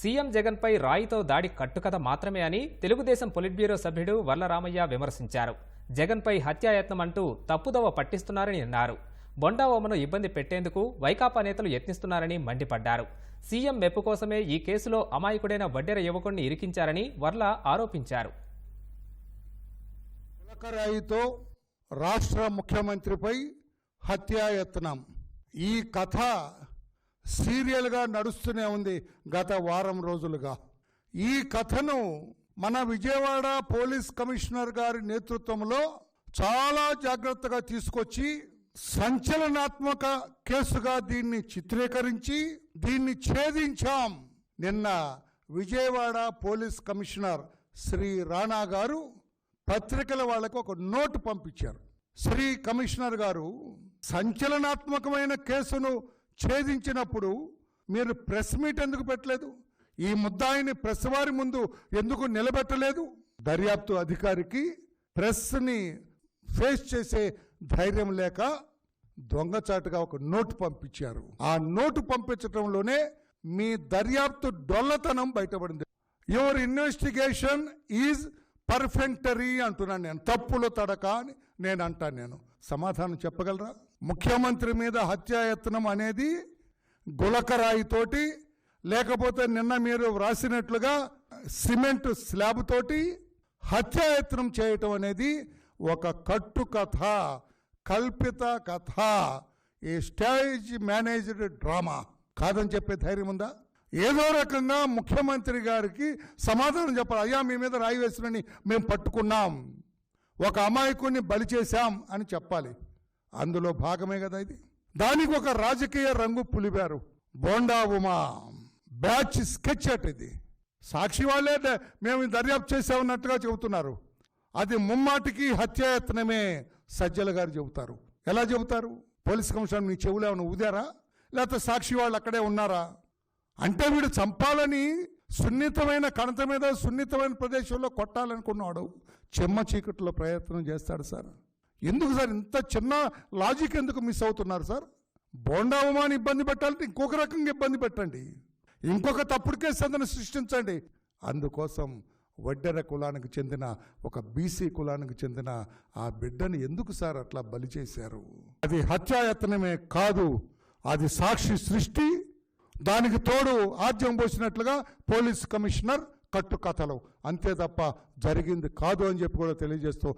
CM జగన్పై రాయితో దాడి కట్టుకథ మాత్రమే అని తెలుగుదేశం పొలిట్ బ్యూరో సభ్యుడు వర్లరామయ్య విమర్శించారు. జగన్పై హత్యాయత్నం అంటూ తప్పుదోవ పట్టిస్తున్నారని అన్నారు. బొండా ఓమను ఇబ్బంది పెట్టేందుకు వైకాపా నేతలు యత్నిస్తున్నారని మండిపడ్డారు. సీఎం మెప్పు కోసమే ఈ కేసులో అమాయకుడైన వడ్డెర యువకుణ్ణి ఇరికించారని వర్ల ఆరోపించారు. రాష్ట్ర ముఖ్యమంత్రిపై హత్యాయత్నం. ఈ కథ సీరియల్గా నడుస్తూనే ఉంది గత వారం రోజులుగా. ఈ కథను మన విజయవాడ పోలీస్ కమిషనర్ గారి నేతృత్వంలో చాలా జాగ్రత్తగా తీసుకొచ్చి సంచలనాత్మక కేసుగా దీన్ని చిత్రీకరించి దీన్ని ఛేదించాం నిన్న విజయవాడ పోలీస్ కమిషనర్ శ్రీ రాణా గారు పత్రికల వాళ్ళకు ఒక నోటు పంపించారు. శ్రీ కమిషనర్ గారు సంచలనాత్మకమైన కేసును ఛేదించినప్పుడు మీరు ప్రెస్ మీట్ ఎందుకు పెట్టలేదు? ఈ ముద్దాయిని ప్రెస్ వారి ముందు ఎందుకు నిలబెట్టలేదు? దర్యాప్తు అధికారికి ప్రెస్ని ఫేస్ చేసే ధైర్యం లేక దొంగచాటుగా ఒక నోటు పంపించారు. ఆ నోటు పంపించడంలోనే మీ దర్యాప్తు డొల్లతనం బయటపడింది. యువర్ ఇన్వెస్టిగేషన్ ఈజ్ పర్ఫెక్టరీ అంటున్నాను నేను. తప్పులు తడక అని నేను అంటాను నేను. సమాధానం చెప్పగలరా? ముఖ్యమంత్రి మీద హత్యాయత్నం అనేది గులకరాయితోటి లేకపోతే నిన్న మీరు వ్రాసినట్లుగా సిమెంట్ స్లాబ్ తోటి హత్యాయత్నం చేయటం అనేది ఒక కట్టు కథ కల్పిత కథ. A stage managed drama. కాదని చెప్పే ధైర్యం ఉందా? ఏదో రకంగా ముఖ్యమంత్రి గారికి సమాధానం చెప్పాలి. అయ్యా మీ మీద రాయి వేసినని మేము పట్టుకున్నాం. ఒక అమాయకుడిని బలి చేశాం అని చెప్పాలి. అందులో భాగమే కదా ఇది. దానికి ఒక రాజకీయ రంగు పులిపారు. బోండా ఉమా. బ్యాచ్ స్కెచ్ అట్ ఇది. సాక్షి వాళ్ళే మేము దర్యాప్తు చేసామన్నట్టుగా చెబుతున్నారు. అది ముమ్మాటికి హత్యాయత్నమే సజ్జల గారు చెబుతారు. ఎలా చెబుతారు? పోలీస్ కమిషనర్ మీ చెవులు ఏమైనా ఊదారా? లేకపోతే సాక్షి వాళ్ళు అక్కడే ఉన్నారా? అంటే వీడు చంపాలని సున్నితమైన కణత మీద సున్నితమైన ప్రదేశంలో కొట్టాలనుకున్నాడు. చెమ్మ చీకట్లో ప్రయత్నం చేస్తాడు సార్. ఎందుకు సార్ ఇంత చిన్న లాజిక్ ఎందుకు మిస్ అవుతున్నారు సార్? బోండా ఉమాని ఇబ్బంది పెట్టాలంటే ఇంకొక రకంగా ఇబ్బంది పెట్టండి. ఇంకొక తప్పుడు కేసు అతను సృష్టించండి. అందుకోసం వడ్డెర కులానికి చెందిన ఒక బీసీ కులానికి చెందిన ఆ బిడ్డని ఎందుకు సార్ అట్లా బలి చేశారు? అది హత్యాయత్నమే కాదు అది సాక్షి సృష్టి. దానికి తోడు ఆద్యం పోసినట్లుగా పోలీస్ కమిషనర్ కట్టుకథలు. అంతే తప్ప జరిగింది కాదు అని చెప్పి కూడా తెలియజేస్తూ